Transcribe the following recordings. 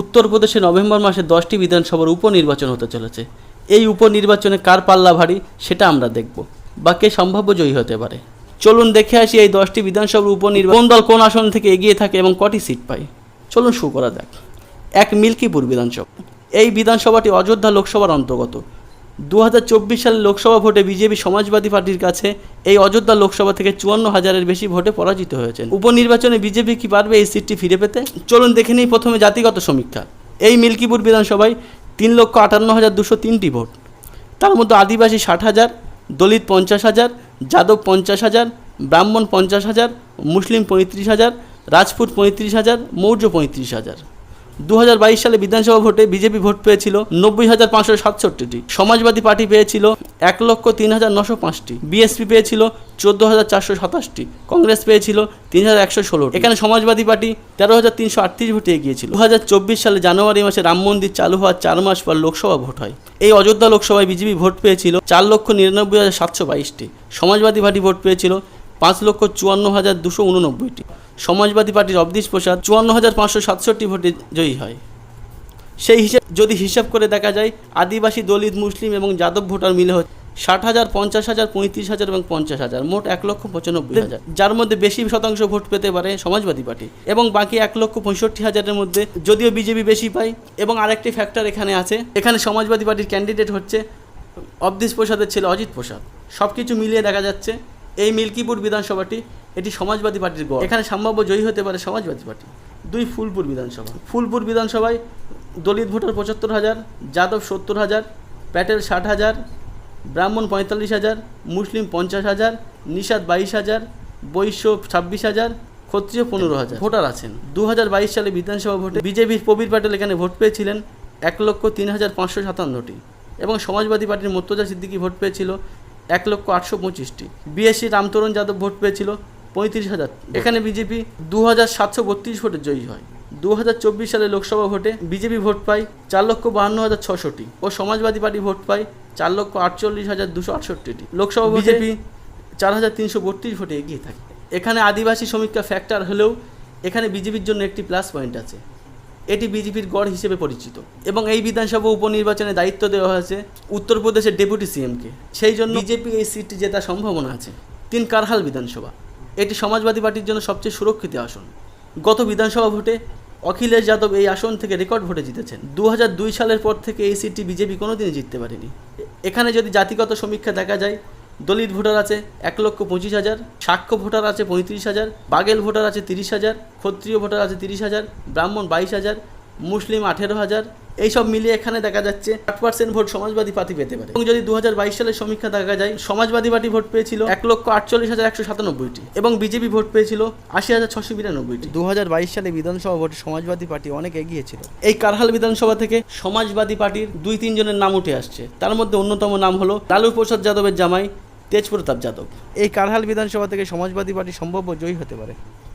উত্তরপ্রদেশে নভেম্বর মাসে দশটি বিধানসভার উপনির্বাচন হতে চলেছে। এই উপনির্বাচনে কার পাল্লা ভারী, সেটা আমরা দেখব। বা কে সম্ভাব্য জয়ী হতে পারে। চলুন দেখে আসি এই দশটি বিধানসভার উপনির্বাচন কোন দল কোন আসন থেকে এগিয়ে থাকে এবং কটি সিট পায়। চলুন শুরু করা যাক। এক মিল্কিপুর বিধানসভা। এই বিধানসভাটি অযোধ্যা লোকসভার অন্তর্গত। দু হাজার চব্বিশ সালের লোকসভা ভোটে বিজেপি সমাজবাদী পার্টির কাছে এই অযোধ্যা লোকসভা থেকে চুয়ান্ন হাজারের বেশি ভোটে পরাজিত হয়েছেন। উপনির্বাচনে বিজেপি কি পারবে এই সিটটি ফিরে পেতে? চলুন দেখে নিই প্রথমে জাতিগত সমীক্ষা। এই মিল্কিপুর বিধানসভায় তিন লক্ষ আটান্ন হাজার দুশো তিনটি ভোট। তার মধ্যে আদিবাসী ষাট হাজার, দলিত পঞ্চাশ হাজার, যাদব পঞ্চাশ হাজার, ব্রাহ্মণ পঞ্চাশ হাজার, মুসলিম পঁয়ত্রিশ হাজার, রাজপুত পঁয়ত্রিশ হাজার, মৌর্য পঁয়ত্রিশ হাজার। দু হাজার বাইশ সালে বিধানসভা ভোটে বিজেপি ভোট পেয়েছিল নব্বই হাজার পাঁচশো সাতষট্টিটি। সমাজবাদী পার্টি পেয়েছিল এক লক্ষ তিন হাজার নশো পাঁচটি। বিএসপি পেয়েছিল চোদ্দ হাজার চারশো সাতাশটি। কংগ্রেস পেয়েছিল তিন হাজার একশো ষোলো এখানে সমাজবাদী পার্টি তেরো হাজার তিনশো আটত্রিশ ভোটে এগিয়েছিল দু হাজার চব্বিশ সালে জানুয়ারি মাসে রাম মন্দির চালু হওয়ার চার মাস পর লোকসভা ভোট হয়। এই অযোধ্যা লোকসভায় বিজেপি ভোট পেয়েছিল চার লক্ষ নিরানব্বই হাজার সাতশো বাইশটি। সমাজবাদী পার্টি ভোট পেয়েছিল পাঁচ লক্ষ চুয়ান্ন হাজার দুশো উননব্বইটি। সমাজবাদী পার্টির অবধীশ প্রসাদ চুয়ান্ন হাজার পাঁচশো সাতষট্টি ভোটে জয়ী হয়। সেই হিসেব, যদি হিসাব করে দেখা যায়, আদিবাসী, দলিত, মুসলিম এবং যাদব ভোটার মিলে হচ্ছে ষাট হাজার, পঞ্চাশ হাজার, পঁয়ত্রিশ হাজার এবং পঞ্চাশ হাজার, মোট এক লক্ষ পঁচানব্বই হাজার। যার মধ্যে বেশি শতাংশ ভোট পেতে পারে সমাজবাদী পার্টি এবং বাকি এক লক্ষ পঁয়ষট্টি হাজারের মধ্যে যদিও বিজেপি বেশি পায় এবং আরেকটি ফ্যাক্টর এখানে আছে, এখানে সমাজবাদী পার্টির ক্যান্ডিডেট হচ্ছে অবধীশ প্রসাদের ছেলে অজিত প্রসাদ। সব কিছু মিলিয়ে দেখা যাচ্ছে এই মিল্কিপুর বিধানসভাটি এটি সমাজবাদী পার্টির গড়। এখানে সম্ভাব্য জয়ী হতে পারে সমাজবাদী পার্টি। দুই ফুলপুর বিধানসভা। ফুলপুর বিধানসভায় দলিত ভোটার পঁচাত্তর হাজার, যাদব সত্তর হাজার, প্যাটেল ষাট হাজার, ব্রাহ্মণ পঁয়তাল্লিশ হাজার, মুসলিম পঞ্চাশ হাজার, নিষাদ বাইশ হাজার, বৈশ্য ছাব্বিশ হাজার, ক্ষত্রিয় পনেরো হাজার। ভোটার আছেন। দু হাজার বাইশ সালে বিধানসভা ভোটে বিজেপির প্রবীর প্যাটেল এখানে ভোট পেয়েছিলেন এক লক্ষ তিন হাজার পাঁচশো সাতান্নটি। এবং সমাজবাদী পার্টির মর্তজা সিদ্দিকী ভোট পেয়েছিল এক লক্ষ আটশো পঁচিশটি। বিএসসি রামতরণ যাদব ভোট পেয়েছিল পঁয়ত্রিশ হাজার। এখানে বিজেপি দু হাজার সাতশো বত্রিশ ভোটে জয়ী হয়। দু হাজার চব্বিশ সালে লোকসভা ভোটে বিজেপি ভোট পায় চার লক্ষ বাহান্ন হাজার ছশোটি ও সমাজবাদী পার্টি ভোট পায় চার লক্ষ আটচল্লিশ হাজার দুশো আটষট্টিটি। লোকসভা বিজেপি চার হাজার তিনশো বত্রিশ ভোটে এগিয়ে থাকে। এখানে আদিবাসী সমীক্ষা ফ্যাক্টর হলেও এখানে বিজেপির জন্য একটি প্লাস পয়েন্ট আছে। এটি বিজেপির গড় হিসেবে পরিচিত। এবং এই বিধানসভা উপনির্বাচনে দায়িত্ব দেওয়া হয়েছে উত্তরপ্রদেশের ডেপুটি সিএমকে। সেই জন্য বিজেপি এই সিটটি জেতার সম্ভাবনা আছে। তিন কারহাল বিধানসভা। এটি সমাজবাদী পার্টির জন্য সবচেয়ে সুরক্ষিত আসন। গত বিধানসভা ভোটে অখিলেশ যাদব এই আসন থেকে রেকর্ড ভোটে জিতেছেন। দু সালের পর থেকে এই সিটটি বিজেপি কোনোদিনই জিততে পারেনি। এখানে যদি জাতিগত সমীক্ষা দেখা যায় দলিত ভোটার আছে এক লক্ষ পঁচিশ হাজার সাক্ষ্য ভোটার আছে পঁয়ত্রিশ হাজার বাগেল ভোটার আছে তিরিশ হাজার ক্ষত্রিয় ভোটার আছে তিরিশ হাজার ব্রাহ্মণ বাইশ হাজার মুসলিম আঠেরো হাজার এইসব মিলিয়ে এখানে দেখা যাচ্ছে আট পার্সেন্ট ভোট সমাজবাদী পার্টি পেতে পারে। এবং যদি দু হাজার বাইশ সালের সমীক্ষা দেখা যায় সমাজবাদী পার্টি ভোট পেয়েছিল এক লক্ষ আটচল্লিশ হাজার একশো সাতানব্বইটি এবং বিজেপি ভোট পেয়েছিল আশি হাজার ছশো বিরানব্বইটি। দু হাজার বাইশ সালে বিধানসভা ভোটে সমাজবাদী পার্টি অনেক এগিয়ে ছিল। এই কারহাল বিধানসভা থেকে সমাজবাদী পার্টির দুই তিনজনের নাম উঠে আসছে। তার মধ্যে অন্যতম নাম হলো লালু প্রসাদ যাদবের জামাই তেজপ্রতাপ যাদব এই কারহাল বিধানসভা থেকে সমাজবাদী পার্টি সম্ভাব্য জয়ী হতে পারে।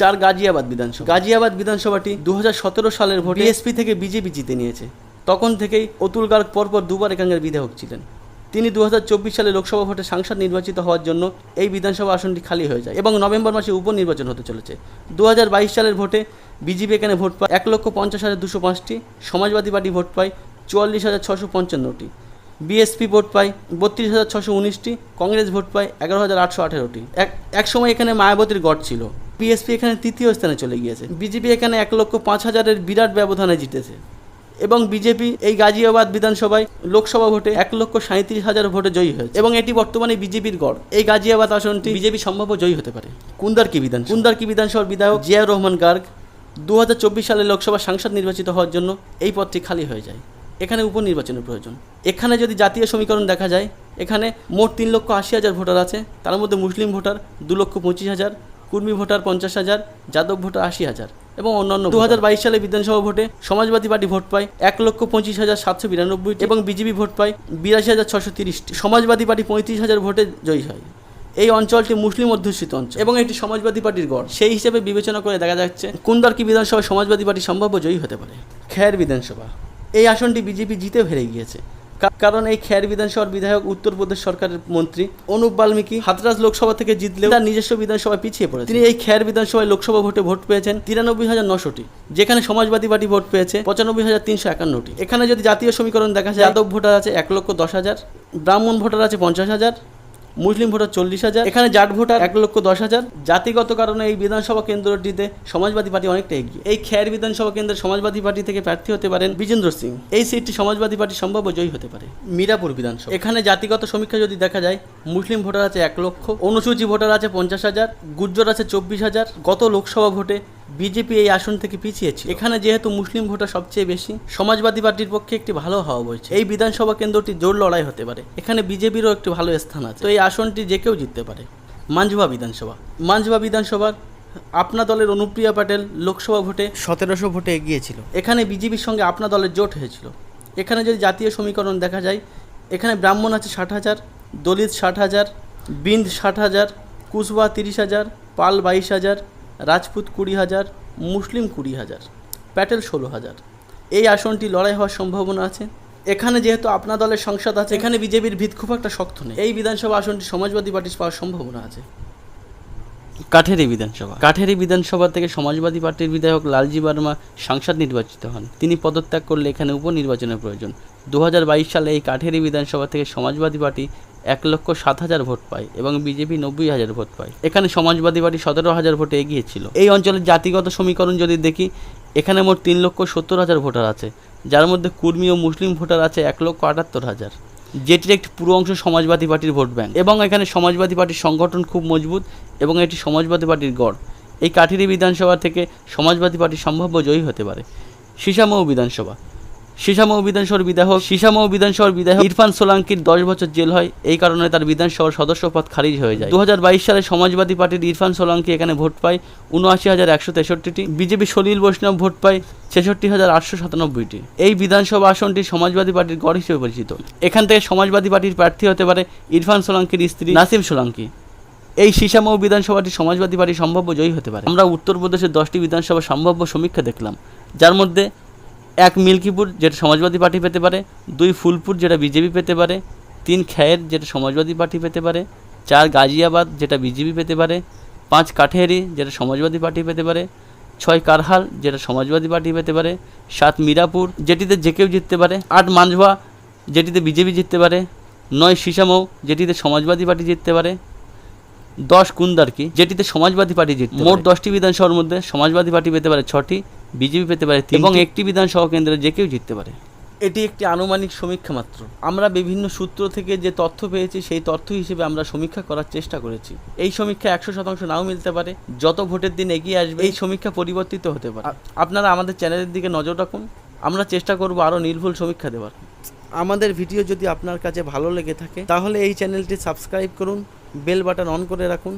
চার গাজিয়াবাদ বিধানসভা। গাজিয়াবাদ বিধানসভাটি দু হাজার সতেরো সালের ভোটে বিএসপি থেকে বিজেপি জিতে নিয়েছে। তখন থেকেই অতুল গার্গ পরপর দুবার এখানকার বিধায়ক ছিলেন। তিনি দু হাজার চব্বিশ সালে লোকসভা ভোটে সাংসদ নির্বাচিত হওয়ার জন্য এই বিধানসভা আসনটি খালি হয়ে যায় এবং নভেম্বর মাসে উপনির্বাচন হতে চলেছে। দু হাজার বাইশ সালের ভোটে বিজেপি এখানে ভোট পায় এক লক্ষ পঞ্চাশ হাজার দুশো পাঁচটি সমাজবাদী পার্টি ভোট পায় চুয়াল্লিশ হাজার ছশো পঞ্চান্নটি। বিএসপি ভোট পায় বত্রিশ হাজার ছশো উনিশটি, কংগ্রেস ভোট পায় এগারো হাজার আটশো আঠেরোটি। এক এক সময় এখানে মায়াবতীর গড় ছিল। বিএসপি এখানে তৃতীয় স্থানে চলে গিয়েছে। বিজেপি এখানে এক লক্ষ পাঁচ হাজারের বিরাট ব্যবধানে জিতেছে। এবং বিজেপি এই গাজিয়াবাদ বিধানসভায় লোকসভা ভোটে এক লক্ষ সাঁত্রিশ হাজার ভোটে জয়ী হয়েছে। এবং এটি বর্তমানে বিজেপির গড়। এই গাজিয়াবাদ আসনটি বিজেপি সম্ভাব্য জয়ী হতে পারে। কুন্দারকি বিধান কুন্দারকি বিধানসভার বিধায়ক জিয়াউর রহমান গার্গ দু হাজার চব্বিশ সালে লোকসভা সাংসদ নির্বাচিত হওয়ার জন্য এই পদটি খালি হয়ে যায়। এখানে উপনির্বাচনের প্রয়োজন। এখানে যদি জাতীয় সমীকরণ দেখা যায়, এখানে মোট তিন লক্ষ আশি হাজার ভোটার আছে, তার মধ্যে মুসলিম ভোটার দু লক্ষ পঁচিশ হাজার, কুর্মী ভোটার পঞ্চাশ হাজার, যাদব ভোটার আশি হাজার এবং অন্যান্য দু হাজার বাইশ সালে বিধানসভা ভোটে সমাজবাদী পার্টি ভোট পায় এক লক্ষ পঁচিশ হাজার সাতশো বিরানব্বই এবং বিজেপি ভোট পায় বিরাশি হাজার ছশো তিরিশটি। সমাজবাদী পার্টি পঁয়ত্রিশ হাজার ভোটে জয়ী হয়। এই অঞ্চলটি মুসলিম অধ্যুষিত অঞ্চল এবং এটি সমাজবাদী পার্টির গড়। সেই হিসেবে বিবেচনা করে দেখা যাচ্ছে কুন্দারকি বিধানসভায় সমাজবাদী পার্টি সম্ভাব্য জয়ী হতে পারে। খেয়ার বিধানসভা। এই আসনটি বিজেপি জিতেও হেরে গিয়েছে। কারণ এই খেয়ার বিধানসভার বিধায়ক, উত্তরপ্রদেশ সরকারের মন্ত্রী অনুপ বাল্মীকি হাতরাজ লোকসভা থেকে জিতলেও তার নিজস্ব বিধানসভায় পিছিয়ে পড়েছে তিনি এই খেয়ার বিধানসভায় লোকসভা ভোটে ভোট পেয়েছেন তিরানব্বই হাজার নশোটি, যেখানে সমাজবাদী পার্টি ভোট পেয়েছে পঁচানব্বই হাজার তিনশো একান্নটি। এখানে যদি জাতীয় সমীকরণ দেখা যায়, যাদব ভোটার আছে এক লক্ষ দশ হাজার, ব্রাহ্মণ ভোটার আছে পঞ্চাশ হাজার মুসলিম ভোটার চল্লিশ হাজার, এখানে জাট ভোটার এক লক্ষ দশ হাজার। জাতিগত কারণে এই বিধানসভা কেন্দ্রটিতে সমাজবাদী পার্টি অনেকটা এগিয়ে। এই খেয়ার বিধানসভা কেন্দ্রে সমাজবাদী পার্টি থেকে প্রার্থী হতে পারেন বিজেন্দ্র সিং। এই সিটটি সমাজবাদী পার্টি সম্ভাব্য জয়ী হতে পারে। মিরাপুর বিধানসভা। এখানে জাতিগত সমীক্ষা যদি দেখা যায়, মুসলিম ভোটার আছে এক লক্ষ, অনুসূচি ভোটার আছে পঞ্চাশ হাজার, গুজ্জর আছে চব্বিশ হাজার। গত লোকসভা ভোটে বিজেপি এই আসন থেকে পিছিয়েছে এখানে যেহেতু মুসলিম ভোটার সবচেয়ে বেশি সমাজবাদী পার্টির পক্ষে একটি ভালো হওয়া বইছে এই বিধানসভা কেন্দ্রটি জোর লড়াই হতে পারে। এখানে বিজেপিরও একটি ভালো স্থান আছে। তো এই আসনটি যে কেউ জিততে পারে। মাঞ্জুয়া বিধানসভা। মাঞ্জুয়া বিধানসভার আপনা দলের অনুপ্রিয়া প্যাটেল লোকসভা ভোটে সতেরোশো ভোটে এগিয়েছিল এখানে বিজেপির সঙ্গে আপনা দলের জোট হয়েছিল। এখানে যদি জাতীয় সমীকরণ দেখা যায় এখানে ব্রাহ্মণ আছে ষাট হাজার দলিত ষাট হাজার বিন্দ ষাট হাজার কুশওয়া তিরিশ হাজার পাল বাইশ হাজার রাজপুত কুড়ি হাজার মুসলিম কুড়ি হাজার প্যাটেল ষোলো হাজার। এই আসনটি লড়াই হওয়ার সম্ভাবনা আছে। এখানে যেহেতু আপনা দলের সংসদ আছে এখানে বিজেপির ভিত খুব একটা শক্ত নেই। এই বিধানসভা আসনটি সমাজবাদী পার্টির পাওয়ার সম্ভাবনা আছে। কাঠেরি বিধানসভা। কাঠেরি বিধানসভা থেকে সমাজবাদী পার্টির বিধায়ক লালজি বার্মা সাংসদ নির্বাচিত হন। তিনি পদত্যাগ করলে এখানে উপনির্বাচনের প্রয়োজন। দু হাজার বাইশ সালে এই কাঠেরি বিধানসভা থেকে সমাজবাদী পার্টি এক লক্ষ সাত হাজার ভোট পায় এবং বিজেপি নব্বই হাজার ভোট পায়। এখানে সমাজবাদী পার্টি সতেরো হাজার ভোটে এগিয়েছিল এই অঞ্চলের জাতিগত সমীকরণ যদি দেখি, এখানে মোট তিন লক্ষ সত্তর হাজার ভোটার আছে, যার মধ্যে কুর্মী ও মুসলিম ভোটার আছে এক লক্ষ আটাত্তর হাজার। যেটির একটি পুরো অংশ সমাজবাদী পার্টির ভোট ব্যাংক এবং এখানে সমাজবাদী পার্টির সংগঠন খুব মজবুত এবং এটি সমাজবাদী পার্টির গড়। এই কাঠিরি বিধানসভা থেকে সমাজবাদী পার্টি সম্ভাব্য জয়ী হতে পারে। সিসামৌ বিধানসভা। সিসামৌ বিধানসভার বিধায়ক সিসামৌ বিধানসভার বিধায়ক ইরফান সোলাঙ্কির দশ বছর জেল হয়। এই কারণে তার বিধানসভার সদস্য পদ খারিজ হয়ে যায়। দু হাজার বাইশ সালে সমাজবাদী পার্টির ইরফান সোলাঙ্কি এখানে ভোট পায়। উনআশি হাজার একশো তেষট্টিটি। বিজেপি সলিল বৈষ্ণব ভোট পায় ছেষট্টি হাজার আটশো সাতানব্বইটি। এই বিধানসভা আসনটি সমাজবাদী পার্টির গড় হিসেবে পরিচিত। এখান থেকে সমাজবাদী পার্টির প্রার্থী হতে পারে ইরফান সোলাঙ্কির স্ত্রী নাসিম সোলাঙ্কি। এই সিসামৌ বিধানসভাটি সমাজবাদী পার্টি সম্ভাব্য জয়ী হতে পারে। আমরা উত্তরপ্রদেশের দশটি বিধানসভা সম্ভাব্য সমীক্ষা দেখলাম। যার মধ্যে এক মিল্কিপুর যেটা সমাজবাদী পার্টি পেতে পারে দুই ফুলপুর যেটা বিজেপি পেতে পারে তিন খ্যায়ের যেটা সমাজবাদী পার্টি পেতে পারে চার গাজিয়াবাদ যেটা বিজেপি পেতে পারে পাঁচ কাঠেরি যেটা সমাজবাদী পার্টি পেতে পারে ছয় কারহাল যেটা সমাজবাদী পার্টি পেতে পারে সাত মিরাপুর যেটিতে যে কেউ জিততে পারে আট মানভা যেটিতে বিজেপি জিততে পারে নয় সিসামৌ যেটিতে সমাজবাদী পার্টি জিততে পারে দশ কুন্দারকি যেটিতে সমাজবাদী পার্টি জিততে মোট দশটি বিধানসভার মধ্যে সমাজবাদী পার্টি পেতে পারে ছটি বিজেপি পেতে পারে এবং একটি বিধানসভা কেন্দ্রে যে কেউ জিততে পারে। এটি একটি আনুমানিক সমীক্ষা মাত্র। আমরা বিভিন্ন সূত্র থেকে যে তথ্য পেয়েছি সেই তথ্য হিসেবে আমরা সমীক্ষা করার চেষ্টা করেছি। এই সমীক্ষা একশো শতাংশ নাও মিলতে পারে। যত ভোটের দিন এগিয়ে আসবে এই সমীক্ষা পরিবর্তিত হতে পারে। আপনারা আমাদের চ্যানেলের দিকে নজর রাখুন। আমরা চেষ্টা করব আরও নির্ভুল সমীক্ষা দেওয়ার। আমাদের ভিডিও যদি আপনার কাছে ভালো লেগে থাকে তাহলে এই চ্যানেলটি সাবস্ক্রাইব করুন বেল বাটন অন করে রাখুন।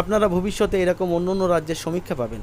আপনারা ভবিষ্যতে এরকম অন্য অন্য রাজ্যের সমীক্ষা পাবেন।